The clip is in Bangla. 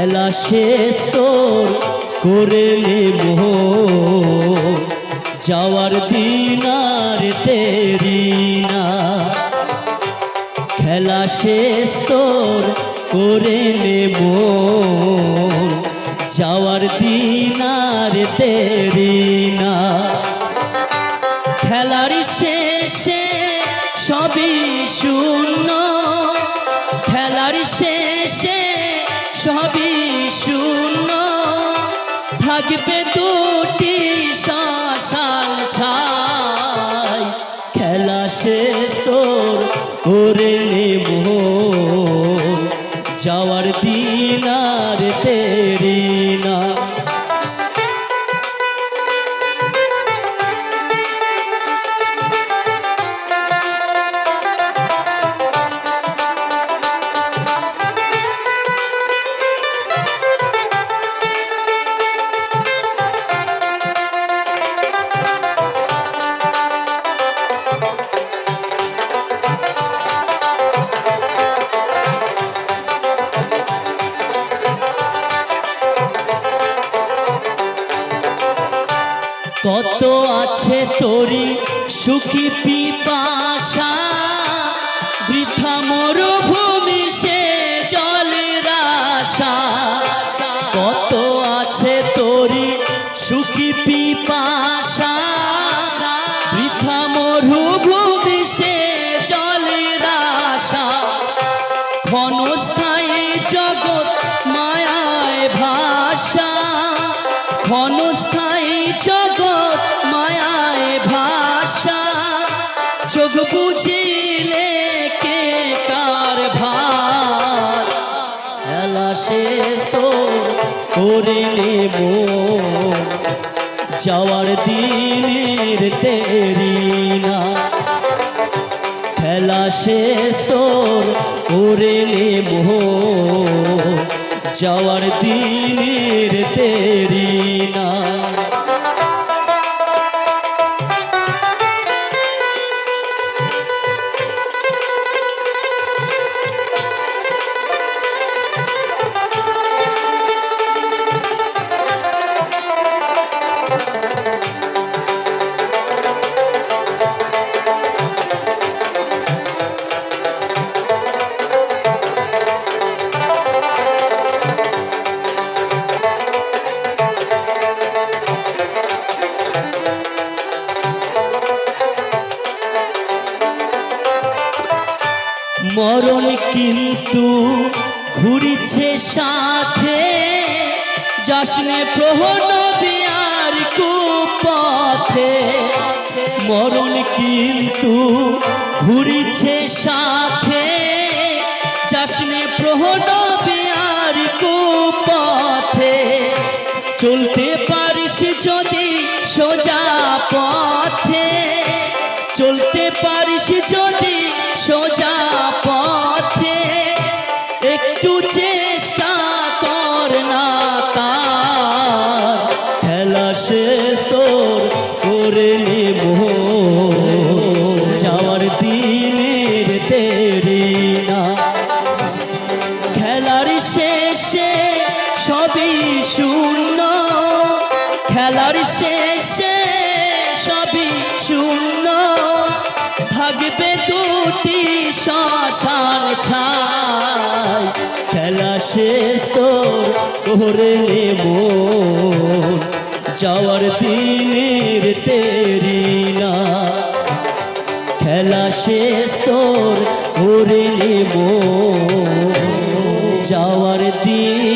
খেলা শেষ তোর করে নেব। যাওয়ার দিন আর তেরি না। খেলা শেষ তোর করে নেব। যাওয়ার দিন আর তেরি না। খেলার শেষে সবই শূন্য। খেলার শেষে সবই শূন্য। থাকবে দুটি শাসাল ছাই। খেলা শেষ তোর করে নেব যাওয়ার দিন আর তেরি কত আছে তোরি সুখী পিপাসা? বৃথা মরুভূমি সে জলের আশা কত আছে তোরি সুখী পিপাসা? বৃথা মরুভূমি সে জলের আশা ক্ষণস্থায়ী জগৎ মায়ায় ভাষা ক্ষণস্থায়ী বুঝিলে কে কার ভার? খেলা শেষ তো করে নেব যাওয়ার দিনের তেরি না। খেলা শেষ তোর করে নেব যাওয়ার দিনের তেরি মরণ কিন্তু ঘুরিছে সাথে। যাসনে প্রহনবি আর কুপথে। মরণ কিন্তু ঘুরিছে সাথে। যাসনে প্রহনবি আর কুপথে। চলতে চলতে পারিস যদি সোজা পথে, একটু চেষ্টা কর না তার। খেলা শেষ তোর করে নেব। যাওয়ার দিনের দেরি না। খেলার শেষে সবই শূন্য। খেলার শেষে সবই শূন্য। থাকবে দুটি শ্মশান ছাই। খেলা শেষ তো করে নেব। যাওয়ার দিনের তেরি না। খেলা শেষ তোর করে নেব। যাওয়ার দিন